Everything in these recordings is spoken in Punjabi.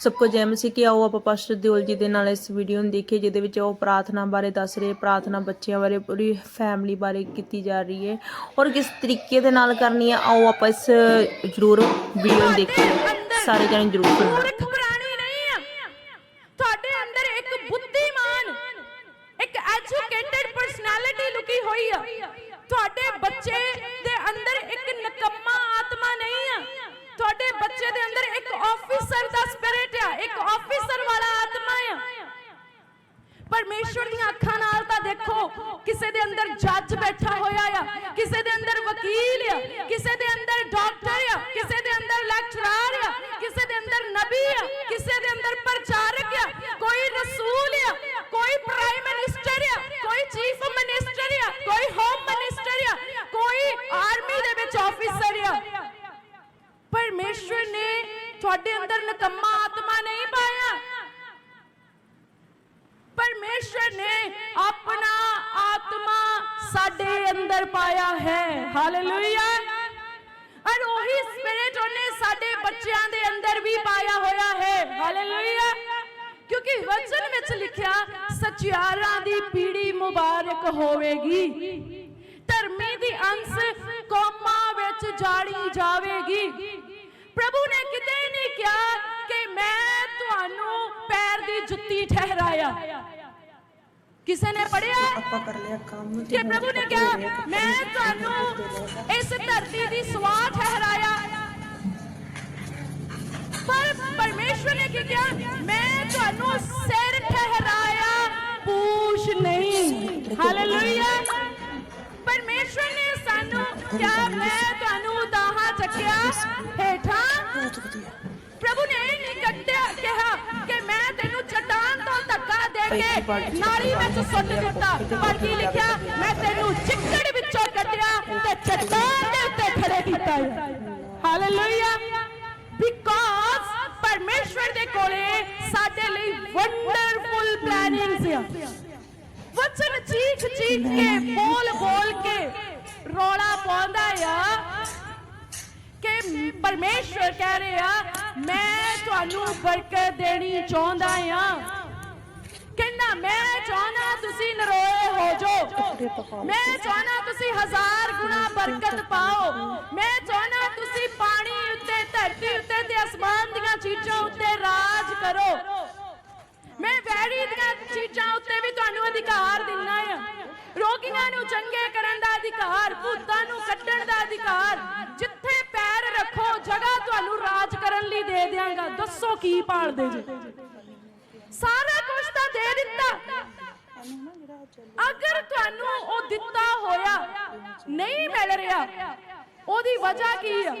ਸਭ ਕੁਝ ਐਮ ਸੀ ਕਿ ਆਓ ਆਪਾਂ ਪਾਸਟਰ ਦਿਓਲ ਜੀ ਦੇ ਨਾਲ ਇਸ ਵੀਡੀਓ ਨੂੰ ਦੇਖੀਏ ਜਿਹਦੇ ਵਿੱਚ ਉਹ ਪ੍ਰਾਰਥਨਾ ਬਾਰੇ ਦੱਸ ਰਹੇ ਪ੍ਰਾਰਥਨਾ ਬੱਚਿਆਂ ਬਾਰੇ ਪੂਰੀ ਫੈਮਿਲੀ ਬਾਰੇ ਕੀਤੀ ਜਾ ਰਹੀ ਹੈ। ਔਰ ਕਿਸ ਤਰੀਕੇ ਦੇ ਨਾਲ ਕਰਨੀ ਹੈ ਆਓ ਆਪਾਂ ਇਸ ਜ਼ਰੂਰ ਵੀਡੀਓ ਨੂੰ ਦੇਖੀਏ। ਸਾਰੇ ਜਣੇ ਜ਼ਰੂਰ ਸੁਣੋ। ਮੂਰਖ ਪ੍ਰਾਣੀ ਨਹੀਂ ਆ। ਤੁਹਾਡੇ ਅੰਦਰ ਇੱਕ ਬੁੱਧੀਮਾਨ ਇੱਕ ਐਜੂਕੇਟਿਡ ਪਰਸਨੈਲਿਟੀ ਲੁਕੀ ਹੋਈ ਆ। ਤੁਹਾਡੇ ਬੱਚੇ ਦੇ ਅੰਦਰ ਇੱਕ ਨਕਮਾ ਆਤਮਾ ਨਹੀਂ ਆ। ਤੁਹਾਡੇ ਬੱਚੇ ਦੇ ਅੰਦਰ ਇੱਕ ਆਫੀਸਰ ਦਾ ਸਪਿਰਿਟ ਆ, ਇੱਕ ਆਫੀਸਰ ਵਾਲਾ ਆਤਮਾ ਆ। ਪਰਮੇਸ਼ਵਰ ਦੀਆਂ ਅੱਖਾਂ ਨਾਲ ਤਾਂ ਦੇਖੋ, ਕਿਸੇ ਦੇ ਅੰਦਰ ਜੱਜ ਬੈਠਾ ਹੋਇਆ ਆ, ਕਿਸੇ ਦੇ ਅੰਦਰ ਵਕੀਲ ਆ, ਕਿਸੇ ਦੇ ਅੰਦਰ ਪਰਮੇਸ਼ਵਰ ਨੇ ਤੁਹਾਡੇ ਅੰਦਰ ਨਕਮਾ ਆਤਮਾ ਨਹੀਂ ਪਾਇਆ। ਪਰਮੇਸ਼ਰ ਨੇ ਆਪਣਾ ਆਤਮਾ ਸਾਡੇ ਅੰਦਰ ਪਾਇਆ ਹੈ। ਹਾਲੇਲੂਇਆ ਔਰ ਉਹੀ ਸਪਿਰਿਟ ਉਹਨੇ ਸਾਡੇ ਬੱਚਿਆਂ ਦੇ ਅੰਦਰ ਵੀ ਪਾਇਆ ਹੋਇਆ ਹੈ। ਹਾਲੇਲੂਇਆ ਕਿਉਂਕਿ ਵਚਨ ਵਿੱਚ ਲਿਖਿਆ, ਸਚਿਆਰਾਂ ਦੀ ਪੀੜੀ ਮੁਬਾਰਕ ਹੋਵੇਗੀ। ਧਰਮੀ ਦੀ ਅੰਸ ਕੌਮਾਂ ਵਿੱਚ ਜਾੜੀ ਜਾਵੇ। ਪ੍ਰਭੂ ਨੇ ਕਿਤੇ ਨਹੀਂ ਕਿਹਾ ਕਿ ਮੈਂ ਤੁਹਾਨੂੰ ਪੈਰ ਦੀ ਜੁੱਤੀ ਠਹਿਰਾਇਆ। ਕਿਸੇ ਨੇ ਪੜਿਆ ਆਪਾਂ ਕਰ ਲਿਆ ਕੰਮ ਕਿ ਪ੍ਰਭੂ ਨੇ ਕਿਹਾ ਮੈਂ ਤੁਹਾਨੂੰ ਇਸ ਧਰਤੀ ਦੀ ਸਵਾਹ ਠਹਿਰਾਇਆ। ਪਰ ਪਰਮੇਸ਼ਵਰ ਨੇ ਕੀ ਕਿਹਾ? ਮੈਂ ਤੁਹਾਨੂੰ ਸਿਰ ਠਹਿਰਾਇਆ ਪੂਛ ਨਹੀਂ। ਹਾਲੇਲੂਇਆ ਪਰਮੇਸ਼ਵਰ ਨੇ ਸਾਨੂੰ ਕਿਹਾ ਮੈਂ ਤੁਹਾਨੂੰ ਦਾਹਾਂ ਚੱਕਿਆ ਹੇਠਾਂ ਬਹੁਤ ਵਧੀਆ। ਪ੍ਰਭੂ ਨੇ ਇਹ ਨਹੀਂ ਕੱਢਿਆ ਕਿਹਾ ਕਿ ਮੈਂ ਤੈਨੂੰ ਚਟਾਨ ਤੋਂ ਧੱਕਾ ਦੇ ਕੇ ਨਾਲੀ ਵਿੱਚ ਸੁੱਟ ਦਿੱਤਾ। ਪਰ ਕੀ ਲਿਖਿਆ? ਮੈਂ ਤੈਨੂੰ ਚਿੱਕੜ ਵਿੱਚੋਂ ਕੱਢਿਆ ਤੇ ਚਟਾਨ ਦੇ ਉੱਤੇ ਖੜੇ ਕੀਤਾ ਹਾਲੇਲੂਇਆ ਬਿਕਾਜ਼ ਪਰਮੇਸ਼ਵਰ ਦੇ ਕੋਲੇ ਸਾਡੇ ਲਈ ਵੰਡਰਫੁਲ ਪਲੈਨਿੰਗਸ ਆ ਵਚਨ ਚੀਖ ਚੀਖ ਕੇ ਬੋਲ ਬੋਲ ਕੇ ਰੋਲਾ ਪਾਉਂਦਾ ਆ। ਕਿ ਪਰਮੇਸ਼ਵਰ ਕਹਿ ਰਿਹਾ, ਮੈਂ ਤੁਹਾਨੂੰ ਬਰਕਤ ਦੇਣੀ ਚਾਹੁੰਦਾ ਆ। ਕਹਿੰਦਾ, ਮੈਂ ਚਾਹਨਾ ਤੁਸੀਂ ਨਰੋਏ ਹੋ ਜਾਓ। ਮੈਂ ਚਾਹਨਾ ਤੁਸੀਂ ਹਜ਼ਾਰ ਗੁਣਾ ਬਰਕਤ ਪਾਓ। ਮੈਂ ਚਾਹਨਾ ਤੁਸੀਂ ਪਾਣੀ ਉੱਤੇ, ਧਰਤੀ ਉੱਤੇ ਤੇ ਅਸਮਾਨ ਦੀਆਂ ਚੀਜ਼ਾਂ ਉੱਤੇ ਰਾਜ ਕਰੋ। ਮੈਂ ਵੈਰੀ ਦੀਆਂ ਚੀਜ਼ਾਂ ਉੱਤੇ ਵੀ ਤੁਹਾਨੂੰ ਅਧਿਕਾਰ ਦਿੰਦਾ ਆ। ਰੋਗੀਆਂ ਨੂੰ ਚੰਗੇ ਕਰਨ ਦਾ ਅਧਿਕਾਰ, ਭੂਤਾਂ ਨੂੰ ਕੱਢਣ ਦਾ ਅਧਿਕਾਰ, ਜਿੱਥੇ ਪੈਰ ਦੇ ਦਿਆਂਗਾ ਦੱਸੋ ਕੀ ਪਾਲਦੇ ਜੇ? ਸਾਰਾ ਕੁਝ ਤਾਂ ਦੇ ਦਿੱਤਾ। ਅਗਰ ਤੁਹਾਨੂੰ ਉਹ ਦਿੱਤਾ ਹੋਇਆ, ਨਹੀਂ ਮਿਲ ਰਿਹਾ, ਉਹਦੀ ਵਜ੍ਹਾ ਕੀ ਆ?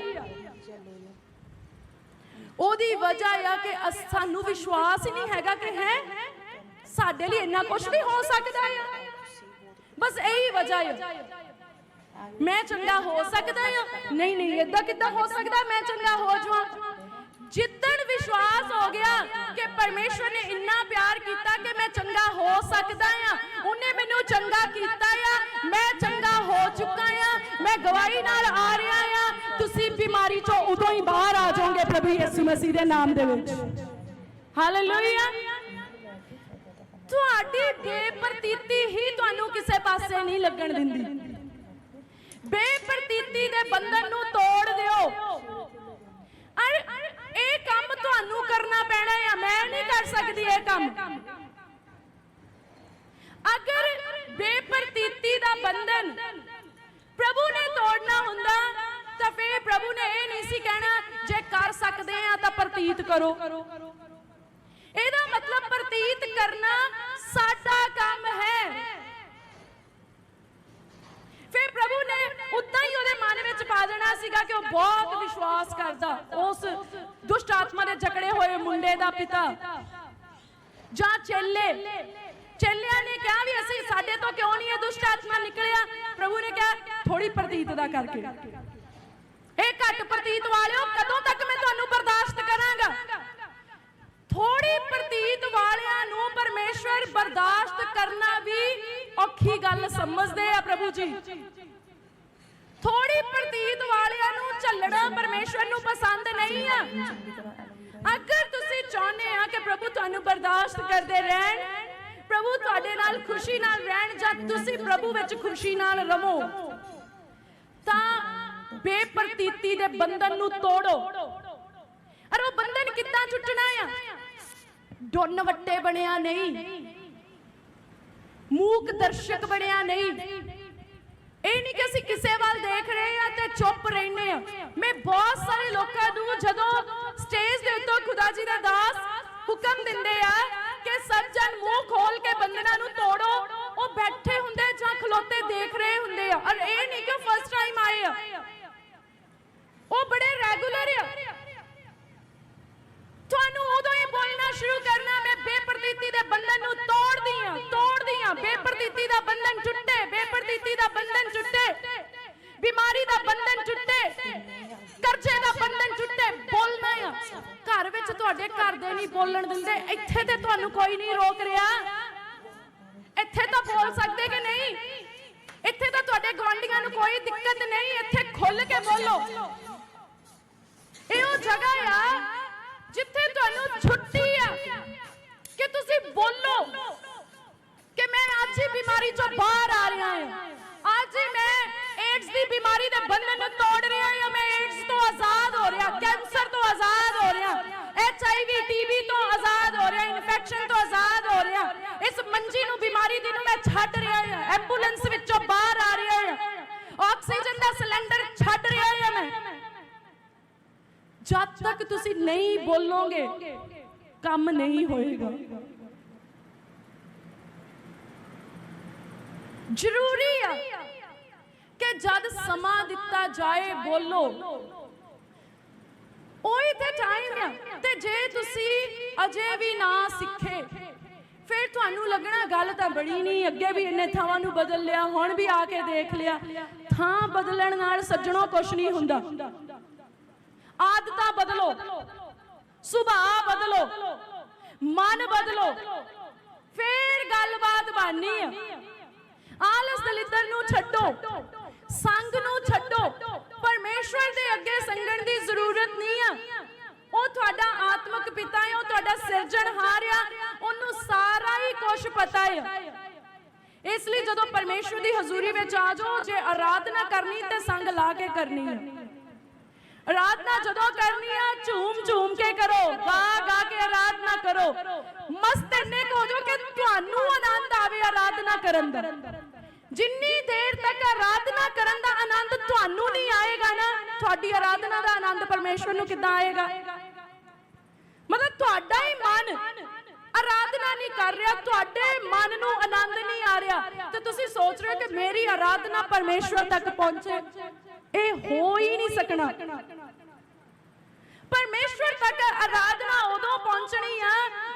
ਉਹਦੀ ਵਜ੍ਹਾ ਆ ਕਿ ਸਾਨੂੰ ਵਿਸ਼ਵਾਸ ਹੀ ਨਹੀਂ ਹੈਗਾ ਕਿ ਹੈ, ਸਾਡੇ ਲਈ ਇੰਨਾ ਕੁਝ ਵੀ ਹੋ ਸਕਦਾ ਆ। ਬਸ ਇਹੀ ਵਜ੍ਹਾ ਆ। ਮੈਂ ਚੰਗਾ ਹੋ ਸਕਦਾ ਆ? ਨਹੀਂ ਨਹੀਂ ਇਦਾਂ ਕਿੱਦਾਂ ਹੋ ਸਕਦਾ? ਮੈਂ ਚੰਗਾ ਹੋ ਜਾਵਾਂ? ਜਿੱਦਣ ਵਿਸ਼ਵਾਸ ਹੋ ਗਿਆ ਕਿ ਪਰਮੇਸ਼ਵਰ ਨੇ ਇੰਨਾ ਪਿਆਰ ਕੀਤਾ ਕਿ ਮੈਂ ਚੰਗਾ ਹੋ ਸਕਦਾ ਆ ਉਹਨੇ ਮੈਨੂੰ ਚੰਗਾ ਕੀਤਾ ਆ, ਮੈਂ ਚੰਗਾ ਹੋ ਚੁੱਕਾ ਆ ਮੈਂ ਗਵਾਹੀ ਨਾਲ ਆ ਰਿਹਾ ਆ ਤੁਸੀਂ ਬਿਮਾਰੀ ਚੋਂ ਉਦੋਂ ਹੀ ਬਾਹਰ ਆ ਜਾਓਗੇ ਪ੍ਰਭੂ ਯਿਸੂ ਮਸੀਹ ਦੇ ਨਾਮ ਦੇ ਵਿੱਚ। ਹਾਲੇਲੂਇਆ ਤੁਹਾਡੀ ਬੇਪਰਤੀਤੀ ਹੀ ਤੁਹਾਨੂੰ ਕਿਸੇ ਪਾਸੇ ਨਹੀਂ ਲੱਗਣ ਦਿੰਦੀ। ਬੇਪਰਤੀਤੀ ਦੇ ਬੰਧਨ ਨੂੰ ਤੋੜ ਦਿਓ। ਅਰ ਇਹ ਕੰਮ ਤੁਹਾਨੂੰ ਕਰਨਾ ਪੈਣਾ ਹੈ ਮੈਂ ਨਹੀਂ ਕਰ ਸਕਦੀ ਇਹ ਕੰਮ। ਅਗਰ ਬੇਪਰਤੀਤੀ ਦਾ ਬੰਧਨ ਪ੍ਰਭੂ ਨੇ ਤੋੜਨਾ ਹੁੰਦਾ, ਤਾਂ ਫੇਰ ਪ੍ਰਭੂ ਨੇ ਇਹ ਨਹੀਂ ਸੀ ਕਹਿਣਾ, ਜੇ ਕਰ ਸਕਦੇ ਆ ਤਾਂ ਪ੍ਰਤੀਤ ਕਰੋ। ਇਹਦਾ ਮਤਲਬ ਪ੍ਰਤੀਤ ਕਰਨਾ ਸਾਡਾ ਕੰਮ ਹੈ। ਫਿਰ ਪ੍ਰਭੂ ਨੇ ਉਦਾਂ ਹੀ ਉਹਦੇ ਮਨ ਵਿੱਚ ਪਾ ਦੇਣਾ ਸੀਗਾ ਕਿ ਉਹ ਬਹੁਤ ਵਿਸ਼ਵਾਸ ਕਰਦਾ, ਉਸ ਦੁਸ਼ਟ ਆਤਮਾ ਦੇ ਜਕੜੇ ਹੋਏ ਮੁੰਡੇ ਦਾ ਪਿਤਾ ਜਾਂ ਚੇਲੇ। ਚੇਲਿਆਂ ਨੇ ਕਿਹਾ ਵੀ ਅਸੀਂ ਸਾਡੇ ਤੋਂ ਕਿਉਂ ਨਹੀਂ ਇਹ ਦੁਸ਼ਟ ਆਤਮਾ ਨਿਕਲਿਆ? ਪ੍ਰਭੂ ਨੇ ਕਿਹਾ ਥੋੜੀ ਪ੍ਰਤੀਤ ਦਾ ਕਰਕੇ। ਇਹ ਘੱਟ ਪ੍ਰਤੀਤ ਵਾਲਿਓ, ਕਦੋਂ ਤੱਕ ਮੈਂ ਤੁਹਾਨੂੰ ਬਰਦਾਸ਼ਤ ਕਰਾਂਗਾ? ਥੋੜੀ ਪ੍ਰਤੀਤ ਵਾਲਿਆਂ ਨੂੰ ਪਰਮੇਸ਼ਵਰ ਬਰਦਾਸ਼ਤ ਕਰਨਾ ਵੀ ਔਖੀ ਗੱਲ ਸਮਝਦੇ ਆ ਪ੍ਰਭੂ ਜੀ। ਥੋੜੀ ਪ੍ਰਤੀਤ ਵਾਲਿਆਂ ਨੂੰ ਝੱਲਣਾ ਪਰਮੇਸ਼ਵਰ ਨੂੰ ਪਸੰਦ ਨਹੀਂ ਆ। ਅਗਰ ਤੁਸੀਂ ਚਾਹੁੰਦੇ ਆ ਕਿ ਪ੍ਰਭੂ ਤੁਹਾਨੂੰ ਬਰਦਾਸ਼ਤ ਕਰਦੇ ਰਹਿਣ, ਪ੍ਰਭੂ ਤੁਹਾਡੇ ਨਾਲ ਖੁਸ਼ੀ ਨਾਲ ਰਹਿਣ ਜਾਂ ਤੁਸੀਂ ਪ੍ਰਭੂ ਵਿੱਚ ਖੁਸ਼ੀ ਨਾਲ ਰਵੋ ਤਾਂ ਬੇਪਰਤੀਤੀ ਦੇ ਬੰਧਨ ਨੂੰ ਤੋੜੋ। ਅਰ ਉਹ ਬੰਧਨ ਕਿੱਦਾਂ ਟੁੱਟਣਾ ਆ? ਡੁੰਨ ਵੱਟੇ ਬਣਿਆ ਨਹੀਂ। ਮੂਕ ਦਰਸ਼ਕ ਬਣਿਆ ਨਹੀਂ। ਇਹ ਨਹੀਂ ਕਿ ਅਸੀਂ ਕਿਸੇ ਵੱਲ ਦੇਖ ਰਹੇ ਆ ਤੇ ਚੁੱਪ ਰਹਿੰਦੇ ਆ। ਮੈਂ ਬਹੁਤ ਸਾਰੇ ਲੋਕਾਂ ਨੂੰ ਜਦੋਂ ਸਟੇਜ ਦੇ ਉੱਤੋਂ ਖੁਦਾ ਜੀ ਦਾ ਦਾਸ ਹੁਕਮ ਦਿੰਦੇ ਆ ਕਿ ਸੱਜਣ ਮੂੰਹ ਖੋਲ ਕੇ ਬੰਦਨਾ ਨੂੰ ਤੋੜੋ। ਉਹ ਬੈਠੇ ਹੁੰਦੇ ਜਾਂ ਖਲੋਤੇ ਦੇਖ ਰਹੇ ਹੁੰਦੇ ਆ। ਔਰ ਇਹ ਨਹੀਂ ਕਿ ਫਸਟ ਟਾਈਮ ਆਏ ਆ। ਉਹ ਬੜੇ ਰੈਗੂਲਰ ਆ। ਤੁਹਾਨੂੰ ਉਦੋਂ ਹੀ ਬੋਲਣਾ ਸ਼ੁਰੂ ਕਰਨਾ, ਮੈਂ ਬੇਪਰਦੀਤੀ ਦੇ ਬੰਧਨ ਨੂੰ ਤੋੜਦੀ ਆ ਤੋੜਦੀ ਆ। ਬੇਪਰਦੀਤੀ ਦਾ ਬੰਧਨ ਟੁੱਟੇ ਬੇਪਰਦੀਤੀ ਦਾ ਬੰਧਨ ਟੁੱਟੇ ਬਿਮਾਰੀ ਦਾ ਬੰਧਨ ਟੁੱਟੇ ਕਰਜ਼ੇ ਦਾ ਬੰਧਨ ਟੁੱਟੇ ਬੋਲਣਾ ਆ। ਘਰ ਵਿੱਚ ਤੁਹਾਡੇ ਘਰ ਦੇ ਨਹੀਂ ਬੋਲਣ ਦਿੰਦੇ। ਇੱਥੇ ਤੇ ਤੁਹਾਨੂੰ ਕੋਈ ਨਹੀਂ ਰੋਕ ਰਿਹਾ। ਇੱਥੇ ਤਾਂ ਬੋਲ ਸਕਦੇ ਕਿ ਨਹੀਂ? ਇੱਥੇ ਤਾਂ ਤੁਹਾਡੇ ਗਵਾਂਢੀਆਂ ਨੂੰ ਕੋਈ ਦਿੱਕਤ ਨਹੀਂ। ਇੱਥੇ ਖੁੱਲ ਕੇ ਬੋਲੋ। ਇਹ ਉਹ ਜਗ੍ਹਾ ਆ ਜਿੱਥੇ ਤੁਹਾਨੂੰ ਛੁੱਟੀ ਆ। ਕਿ ਤੁਸੀਂ ਬੋਲੋ ਕਿ ਮੈਂ ਅੱਜ ਹੀ ਬਿਮਾਰੀ ਚੋਂ ਬਾਹਰ ਆ ਰਿਹਾ ਹਾਂ। ਅੱਜ ਹੀ ਮੈਂ ਏਡਸ ਦੀ ਬਿਮਾਰੀ ਦੇ ਬੰਧਨ ਨੂੰ ਤੋੜ ਰਿਹਾ ਹਾਂ ਮੈਂ ਏਡਸ ਤੋਂ ਆਜ਼ਾਦ ਹੋ ਰਿਹਾ, ਕੈਂਸਰ ਤੋਂ ਆਜ਼ਾਦ ਹੋ ਰਿਹਾ ਐਚ ਆਈ ਵੀ ਟੀਬੀ ਤੋਂ ਆਜ਼ਾਦ ਹੋ ਰਿਹਾ, ਇਨਫੈਕਸ਼ਨ ਤੋਂ ਆਜ਼ਾਦ ਹੋ ਰਿਹਾ, ਇਸ ਮੰਜੀ ਨੂੰ ਬਿਮਾਰੀ ਦੀ ਨੂੰ ਮੈਂ ਛੱਡ ਰਿਹਾ ਹਾਂ, ਐਂਬੂਲੈਂਸ ਵਿੱਚੋਂ ਬਾਹਰ ਆ ਰਿਹਾ ਹਾਂ, ਆਕਸੀਜਨ ਦਾ ਸਿਲੰਡਰ ਛੱਡ ਰਿਹਾ ਹਾਂ ਮੈਂ। ਜਦ ਤੱਕ ਤੁਸੀਂ ਨਹੀਂ ਬੋਲੋਗੇ, ਕੰਮ ਨਹੀਂ ਹੋਏਗਾ। ਜ਼ਰੂਰੀ ਆ ਕਿ ਜਦ ਸਮਾਂ ਦਿੱਤਾ ਜਾਏ, ਬੋਲੋ। ਉਹੀ ਤੇ ਟਾਈਮ ਆ। ਤੇ ਜੇ ਤੁਸੀਂ ਅਜੇ ਵੀ ਨਾ ਸਿੱਖੇ, ਫਿਰ ਤੁਹਾਨੂੰ ਲੱਗਣਾ ਗੱਲ ਤਾਂ ਬੜੀ ਨਹੀਂ, ਅੱਗੇ ਵੀ ਇੰਨੇ ਥਾਵਾਂ ਨੂੰ ਬਦਲ ਲਿਆ, ਹੁਣ ਵੀ ਆ ਕੇ ਦੇਖ ਲਿਆ। ਥਾਂ ਬਦਲਣ ਨਾਲ ਸੱਜਣੋ ਕੁਛ ਨਹੀਂ ਹੁੰਦਾ। ਆਦਤਾਂ ਬਦਲੋ। ਸੁਭਾਅ ਬਦਲੋ। ਮਨ ਬਦਲੋ। ਫੇਰ ਗੱਲਬਾਤ ਬਣਨੀ ਆ। ਆਲਸ ਦਲਿੱਦਰ ਨੂੰ ਛੱਡੋ। ਸੰਗ ਨੂੰ ਛੱਡੋ। ਪਰਮੇਸ਼ਵਰ ਦੇ ਅੱਗੇ ਸੰਗਣ ਦੀ ਜ਼ਰੂਰਤ ਨਹੀਂ ਆ। ਉਹ ਤੁਹਾਡਾ ਆਤਮਿਕ ਪਿਤਾ ਹੈ, ਉਹ ਤੁਹਾਡਾ ਸਿਰਜਣਹਾਰ ਆ। ਉਹਨੂੰ ਸਾਰਾ ਹੀ ਕੁਝ ਪਤਾ ਹੈ ਇਸ ਲਈ ਜਦੋਂ ਪਰਮੇਸ਼ਵਰ ਦੀ ਹਜ਼ੂਰੀ ਵਿੱਚ ਆ ਜਾਓ, ਜੇ ਆਰਾਧਨਾ ਕਰਨੀ ਤੇ ਸੰਗ ਲਾ ਕੇ ਕਰਨੀ ਹੈ ਆਰਾਧਨਾ ਜਦੋਂ ਕਰਨੀ ਆ, ਝੂਮ ਝੂਮ ਕੇ ਕਰੋ, ਗਾ ਗਾ ਕੇ ਆਰਾਧਨਾ ਕਰੋ। ਮਸਤ ਇੰਨੇ ਹੋ ਜਾਓ ਕਿ ਤੁਹਾਨੂੰ ਆਨੰਦ ਆਵੇ ਆਰਾਧਨਾ ਕਰਨ ਦਾ। ਜਿੰਨੀ ਦੇਰ ਤੱਕ ਆਰਾਧਨਾ ਕਰਨ ਦਾ ਆਨੰਦ ਤੁਹਾਨੂੰ ਨਹੀਂ ਆਏਗਾ ਨਾ, ਤੁਹਾਡੀ ਆਰਾਧਨਾ ਦਾ ਆਨੰਦ ਪਰਮੇਸ਼ਵਰ ਨੂੰ ਕਿੱਦਾਂ ਆਏਗਾ? ਮਤਲਬ ਤੁਹਾਡਾ ਹੀ ਮਨ ਆਰਾਧਨਾ ਨਹੀਂ ਕਰ ਰਿਹਾ, ਤੁਹਾਡੇ ਮਨ ਨੂੰ ਆਨੰਦ ਨਹੀਂ ਆ ਰਿਹਾ। ਤੇ ਤੁਸੀਂ ਸੋਚ ਰਹੇ ਹੋ ਕਿ ਮੇਰੀ ਆਰਾਧਨਾ ਪਰਮੇਸ਼ਵਰ ਤੱਕ ਪਹੁੰਚੇ। ਇਹ ਹੋ ਹੀ ਨਹੀਂ ਸਕਣਾ। ਪਰਮੇਸ਼ਵਰ ਤੱਕ ਆਰਾਧਨਾ ਉਦੋਂ ਪਹੁੰਚਣੀ ਆ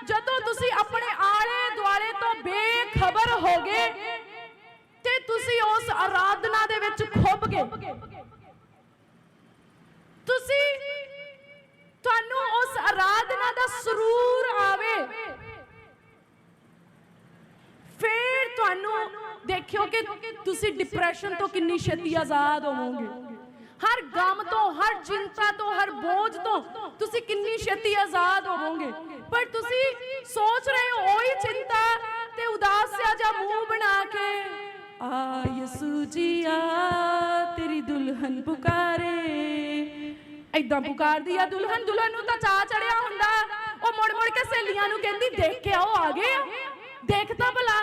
ਜਦੋਂ ਤੁਸੀਂ ਆਪਣੇ ਆਲੇ ਦੁਆਲੇ ਤੋਂ ਬੇਖਬਰ ਹੋਗੇ ਤੇ ਤੁਸੀਂ ਉਸ ਆਰਾਧਨਾ ਦੇ ਵਿੱਚ ਖੁੱਭ ਗਏ। ਤੁਸੀਂ ਤੁਹਾਨੂੰ ਉਸ ਆਰਾਧਨਾ ਦਾ ਸਰੂਰ ਆਵੇ। ਫਿਰ ਤੁਹਾਨੂੰ ਦੇਖਿਓ ਕਿ ਤੁਸੀਂ ਡਿਪਰੈਸ਼ਨ ਤੋਂ ਕਿੰਨੀ ਛੇਤੀ ਆਜ਼ਾਦ ਹੋਵੋਗੇ। ਹਰ ਗਮ ਤੋਂ, ਹਰ ਚਿੰਤਾ ਤੋਂ, ਹਰ ਬੋਝ ਤੋਂ ਤੁਸੀਂ ਕਿੰਨੀ ਛੇਤੀ ਆਜ਼ਾਦ ਹੋਵੋਗੇ। ਪਰ ਤੁਸੀਂ ਸੋਚ ਰਹੇ ਹੋ, ਉਹੀ ਚਿੰਤਾ ਤੇ ਉਦਾਸਿਆ ਜਾਂ ਮੂੰਹ ਬਣਾ ਕੇ ਆ ਯਿਸੂ ਜੀ ਆ ਤੇਰੀ ਦੁਲਹਨ ਪੁਕਾਰੇ। ਐਦਾਂ ਪੁਕਾਰਦੀ ਆ ਦੁਲਹਨ ਦੁਲਹਨ ਨੂੰ ਤਾਂ ਚਾਹ ਚੜਿਆ ਹੁੰਦਾ। ਉਹ ਮੁੜ ਮੁੜ ਕੇ ਸਹੇਲੀਆਂ ਨੂੰ ਕਹਿੰਦੀ, ਦੇਖ ਕੇ ਆਓ, ਆ ਗਏ ਆ। ਦੇਖ ਤਾਂ ਭਲਾ।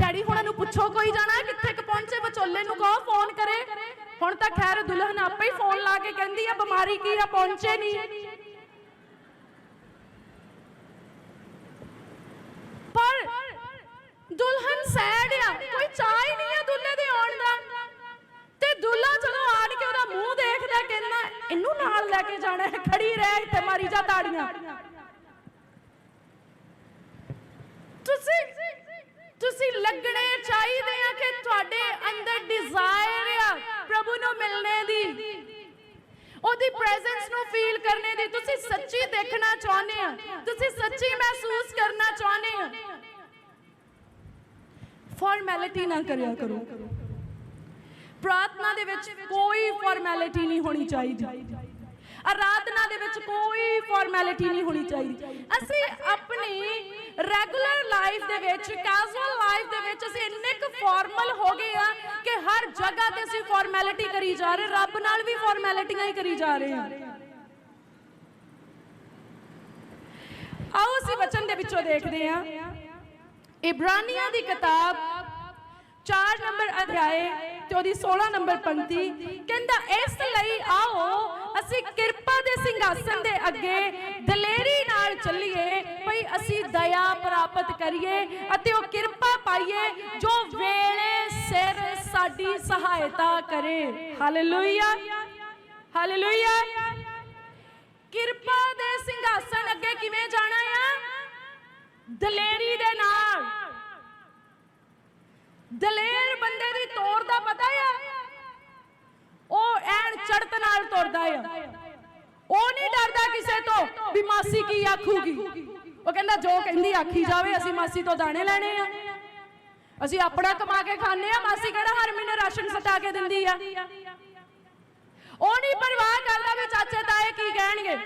ਡੈਡੀ ਹੁਣਾਂ ਨੂੰ ਪੁੱਛੋ ਕੋਈ ਜਾਣਾ, ਕਿੱਥੇ ਕ ਪਹੁੰਚੇ, ਵਿਚੋਲੇ ਨੂੰ ਕਹੋ, ਫੋਨ ਕਰੇ। ਹੁਣ ਤਾਂ ਖੈਰ ਦੁਲਹਨ ਆਪੇ ਹੀ ਫੋਨ ਲਾ ਕੇ ਕਹਿੰਦੀ ਆ, ਬਿਮਾਰੀ ਕੀ ਆ, ਪਹੁੰਚੇ ਨਹੀਂ ਪਰ ਦੁਲਹਨ ਸੈਡ ਆ, ਕੋਈ ਚਾਹ ਹੀ ਨਹੀਂ ਆ ਦੁੱਲੇ ਦੇ ਆਉਣ ਦਾ। ਤੇ ਦੁੱਲਾ ਜਦੋਂ ਆਣ ਕੇ ਉਹਦਾ ਮੂੰਹ ਦੇਖਦਾ ਕਹਿੰਦਾ, ਇਹਨੂੰ ਨਾਲ ਲੈ ਕੇ ਜਾਣਾ ਹੈ, ਖੜੀ ਰਹਿ ਤੇ ਮਾਰੀ ਜਾ ਤਾੜੀਆਂ। ਤੁਸੀਂ ਤੁਸੀਂ ਲੱਗਣੇ ਚਾਹੀਦੇ ਆ ਕਿ ਤੁਹਾਡੇ ਅੰਦਰ ਡਿਜ਼ਾਇਰ ਆ ਪ੍ਰਭੂ ਨੂੰ ਮਿਲਣੇ ਦੀ। ਉਹਦੀ ਪ੍ਰੈਜ਼ੈਂਸ ਨੂੰ ਫੀਲ ਕਰਨੇ ਦੀ। ਤੁਸੀਂ ਸੱਚੀ ਦੇਖਣਾ ਚਾਹੁੰਦੇ ਆ। ਤੁਸੀਂ ਸੱਚੀ ਮਹਿਸੂਸ ਕਰਨਾ ਚਾਹੁੰਦੇ ਆ। ਫਾਰਮੈਲਿਟੀ ਨਾ ਕਰਿਆ ਕਰੋ। ਪ੍ਰਾਰਥਨਾ ਦੇ ਵਿੱਚ ਕੋਈ ਫਾਰਮੈਲਿਟੀ ਨਹੀਂ ਹੋਣੀ ਚਾਹੀਦੀ। ਆਰਾਧਨਾ ਦੇ ਵਿੱਚ ਕੋਈ ਫਾਰਮੈਲਿਟੀ ਨਹੀਂ ਹੋਣੀ ਚਾਹੀਦੀ। ਅਸੀਂ ਆਪਣੀ ਰੈਗੂਲਰ ਲਾਈਫ ਦੇ ਵਿੱਚ ਕੈਜੂਅਲ ਲਾਈਫ ਦੇ ਵਿੱਚ ਅਸੀਂ ਇੰਨੇ ਕੁ ਫਾਰਮਲ ਹੋ ਗਏ ਆ ਕਿ ਹਰ ਜਗ੍ਹਾ ਤੇ ਅਸੀਂ ਫਾਰਮੈਲਿਟੀ ਕਰੀ ਜਾ ਰਹੇ, ਰੱਬ ਨਾਲ ਵੀ ਫਾਰਮੈਲਿਟੀਆਂ ਹੀ ਕਰੀ ਜਾ ਰਹੇ ਹਾਂ। ਆਓ ਅਸੀਂ ਵਚਨ ਦੇ ਵਿੱਚੋਂ ਦੇਖਦੇ ਹਾਂ। ਇਬਰਾਨੀਆਂ ਦੀ ਕਿਤਾਬ 4 ਨੰਬਰ ਅਧਿਆਏ ਤੇ ਉਹਦੀ 16 ਨੰਬਰ ਪੰਕਤੀ ਕਹਿੰਦਾ, ਇਸ ਲਈ ਆਓ, ਅਸੀਂ ਕਿਰਪਾ ਦੇ ਸਿੰਘਾਸਨ ਦੇ ਅੱਗੇ ਦਲੇਰੀ ਨਾਲ ਚੱਲੀਏ, ਭਈ ਅਸੀਂ ਦਇਆ ਪ੍ਰਾਪਤ ਕਰੀਏ ਅਤੇ ਉਹ ਕਿਰਪਾ ਪਾਈਏ ਜੋ ਵੇਲੇ ਸਿਰ ਸਾਡੀ ਸਹਾਇਤਾ ਕਰੇ। ਹਾਲੇਲੂਇਆ ਹਾਲੇਲੂਇਆ ਕਿਰਪਾ ਦੇ ਸਿੰਘਾਸਨ ਅੱਗੇ ਕਿਵੇਂ ਜਾਣਾ? ਦਲੇਰੀ ਦੇ ਨਾਲ। ਦਲੇਰ ਬੰਦੇ ਦੀ ਤੋਰ ਦਾ ਪਤਾ ਆ। ਉਹ ਐਨ ਚੜਤ ਨਾਲ ਤੁਰਦਾ ਆ। ਉਹ ਨਹੀਂ ਡਰਦਾ ਕਿਸੇ ਤੋਂ ਵੀ ਮਾਸੀ ਕੀ ਆਖੂਗੀ। ਉਹ ਕਹਿੰਦਾ, ਜੋ ਕਹਿੰਦੀ ਆਖੀ ਜਾਵੇ, ਅਸੀਂ ਮਾਸੀ ਤੋਂ ਦਾਣੇ ਲੈਣੇ ਆ। ਅਸੀਂ ਆਪਣਾ ਕਮਾ ਕੇ ਖਾਣੇ ਆ, ਮਾਸੀ ਕਿਹੜਾ ਹਰ ਮਹੀਨੇ ਰਾਸ਼ਨ ਸਟਾ ਕੇ ਦਿੰਦੀ ਆ? ਉਹ ਨਹੀਂ ਪਰਵਾਹ ਕਰਦਾ ਵੀ ਚਾਚੇ ਤਾਏ ਕੀ ਕਹਿਣਗੇ।